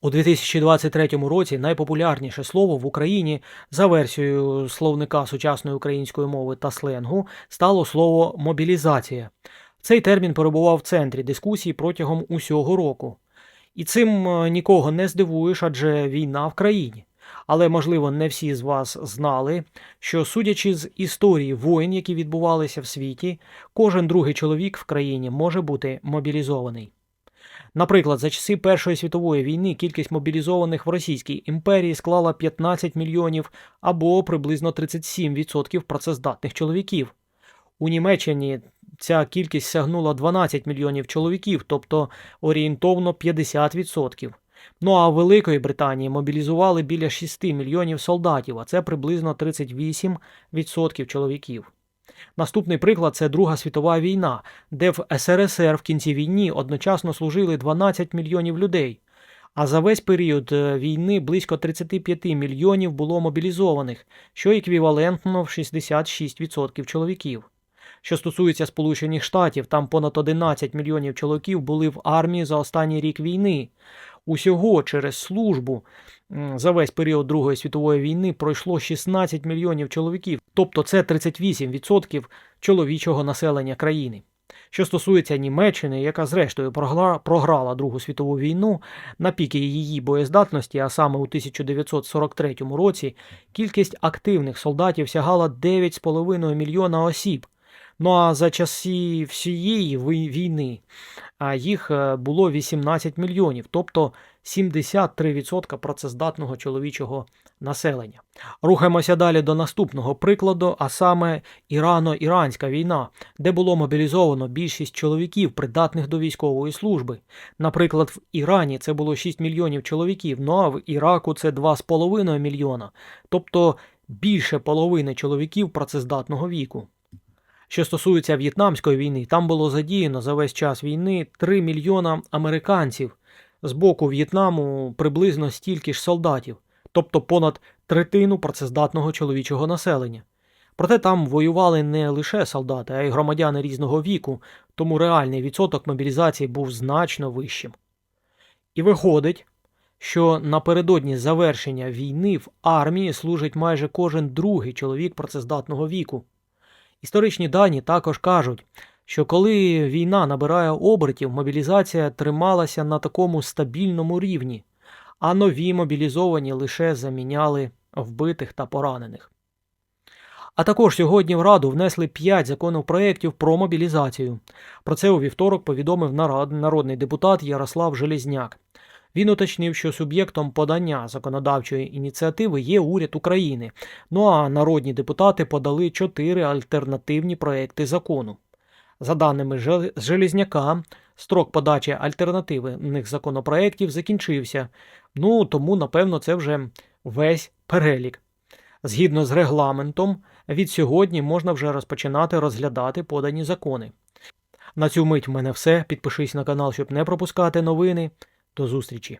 У 2023 році найпопулярніше слово в Україні за версією словника сучасної української мови та сленгу стало слово мобілізація. Цей термін перебував в центрі дискусії протягом усього року. І цим е, нікого не здивуєш, адже війна в країні. Але, можливо, не всі з вас знали, що, судячи з історії воїн, які відбувалися в світі, кожен другий чоловік в країні може бути мобілізований. Наприклад, за часи Першої світової війни кількість мобілізованих в Російській імперії склала 15 мільйонів або приблизно 37% працездатних чоловіків. У Німеччині ця кількість сягнула 12 мільйонів чоловіків, тобто орієнтовно 50%. Ну а в Великої Британії мобілізували біля 6 мільйонів солдатів, а це приблизно 38% чоловіків. Наступний приклад це Друга світова війна, де в СРСР в кінці війни одночасно служили 12 мільйонів людей. А за весь період е, війни близько 35 мільйонів було мобілізованих, що еквівалентно в 66% чоловіків. Що стосується Сполучених Штатів, там понад 11 мільйонів чоловіків були в армії за останній рік війни. Усього через службу за весь період Другої світової війни пройшло 16 мільйонів чоловіків, тобто це 38% чоловічого населення країни. Що стосується Німеччини, яка зрештою програла Другу світову війну на піки її боєздатності, а саме у 1943 році, кількість активних солдатів сягала 9,5 мільйона осіб. Ну а за часи всієї війни їх е, було 18 мільйонів, тобто 73% працездатного чоловічого населення. Рухаємося далі до наступного прикладу, а саме Ірано-Іранська війна, де було мобілізовано більшість чоловіків, придатних до військової служби. Наприклад, в Ірані це було 6 мільйонів чоловіків, ну а в Іраку це 2,5 мільйона, тобто більше половини чоловіків працездатного віку. Що стосується В'єтнамської війни, там було задіяно за весь час війни 3 мільйона американців. З боку В'єтнаму приблизно стільки ж солдатів, тобто понад третину працездатного чоловічого населення. Проте там воювали не лише солдати, а й громадяни різного віку, тому реальний відсоток мобілізації був значно вищим. І виходить, що напередодні завершення війни в армії служить майже кожен другий чоловік працездатного віку. Історичні дані також кажуть, що коли війна набирає обертів, мобілізація трималася на такому стабільному рівні, а нові мобілізовані лише заміняли вбитих та поранених. А також сьогодні в Раду внесли 5 законопроєктів про мобілізацію. Про це у вівторок повідомив народний депутат Ярослав Железняк. Він уточнив, що суб'єктом подання законодавчої ініціативи є уряд України. Ну а народні депутати подали чотири альтернативні проекти закону. За даними Жел- Железняка, строк подачі альтернативних законопроєктів закінчився. Ну тому, напевно, це вже весь перелік. Згідно з регламентом, від сьогодні можна вже розпочинати розглядати подані закони. На цю мить в мене все. Підпишись на канал, щоб не пропускати новини. До зустрічі!